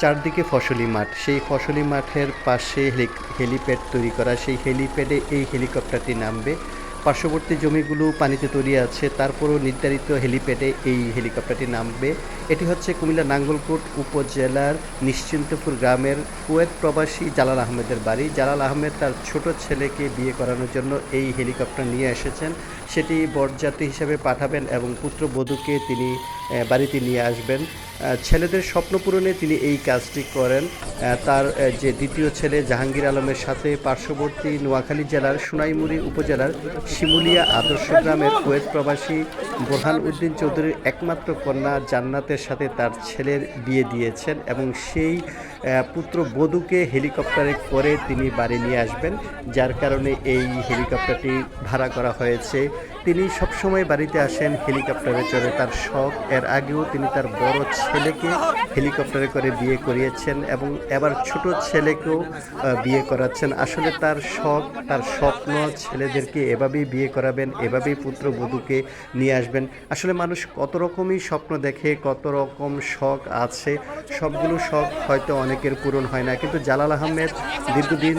চারদিকে ফসলি মাঠ। সেই ফসলি মাঠের পাশে হেলি- হেলিপ্যাড তৈরি করা। সেই হেলিপ্যাডে এই হেলিকপ্টারটি নামবে। পার্শ্ববর্তী জমিগুলো পানিতে তলিয়ে আছে। তারপরও নির্ধারিত হেলিপ্যাডে এই হেলিকপ্টারটি নামবে। এটি হচ্ছে কুমিল্লা নাঙ্গলকোট উপজেলার নিশ্চিন্তপুর গ্রামের কুয়েত প্রবাসী জালাল আহমেদের বাড়ি। জালাল আহমেদ তার ছোট ছেলেকে বিয়ে করানোর জন্য এই হেলিকপ্টার নিয়ে এসেছেন। সেটি বরযাত্রী হিসেবে পাঠাবেন এবং পুত্রবধূকে তিনি বাড়িতে নিয়ে আসবেন। ছেলেদের স্বপ্ন পূরণে তিনি এই কাজটি করেন। তার যে দ্বিতীয় ছেলে জাহাঙ্গীর আলমের সাথে পার্শ্ববর্তী নোয়াখালী জেলার সোনাইমুড়ি উপজেলার শিমুলিয়া আদর্শ গ্রামের কুয়েত প্রবাসী বোরহান উদ্দিন চৌধুরীর একমাত্র কন্যা জান্নাতের সাথে তার ছেলের বিয়ে দিয়েছেন এবং সেই পুত্র বধূকে হেলিকপ্টারে করে তিনি বাড়ি নিয়ে আসবেন, যার কারণে এই হেলিকপ্টারটি ভাড়া করা হয়েছে। তিনি সবসময় বাড়িতে আসেন হেলিকপ্টারে চড়ে। তার শখ, এর আগেও তিনি তার বড় ছেলেকে হেলিকপ্টারে করে বিয়ে করিয়েছেন এবং এবার ছোট ছেলেকেও বিয়ে করাচ্ছেন। আসলে তার শখ, তার স্বপ্ন, ছেলেদেরকে এভাবেই বিয়ে করাবেন, এভাবেই পুত্রবধূকে নিয়ে আসবেন। আসলে মানুষ কত রকমই স্বপ্ন দেখে, কত রকম শখ আছে। সবগুলো শখ হয়তো অনেকের পূরণ হয় না। কিন্তু জালাল আহমেদ দীর্ঘদিন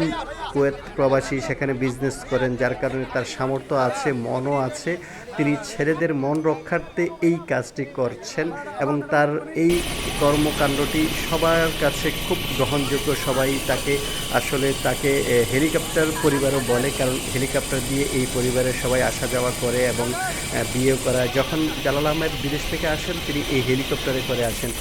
কুয়েত প্রবাসী সেখানে বিজনেস করেন, যার কারণে তার সামর্থ্য আছে, মনও আছে। তিনি ছেলেদের মন রক্ষার্থে এই কাজটি করছেন এবং তার এই কর্মকাণ্ডটি সবার কাছে খুব গ্রহণযোগ্য। সবাই তাকে আসলে তাকে হেলিকপ্টার পরিবারও বলে, কারণ হেলিকপ্টার দিয়ে এই পরিবারের সবাই আসা যাওয়া করে এবং বিয়েও করা যখন জালাল আহমেদ বিদেশ থেকে আসেন, তিনি এই হেলিকপ্টারে করে আসেন।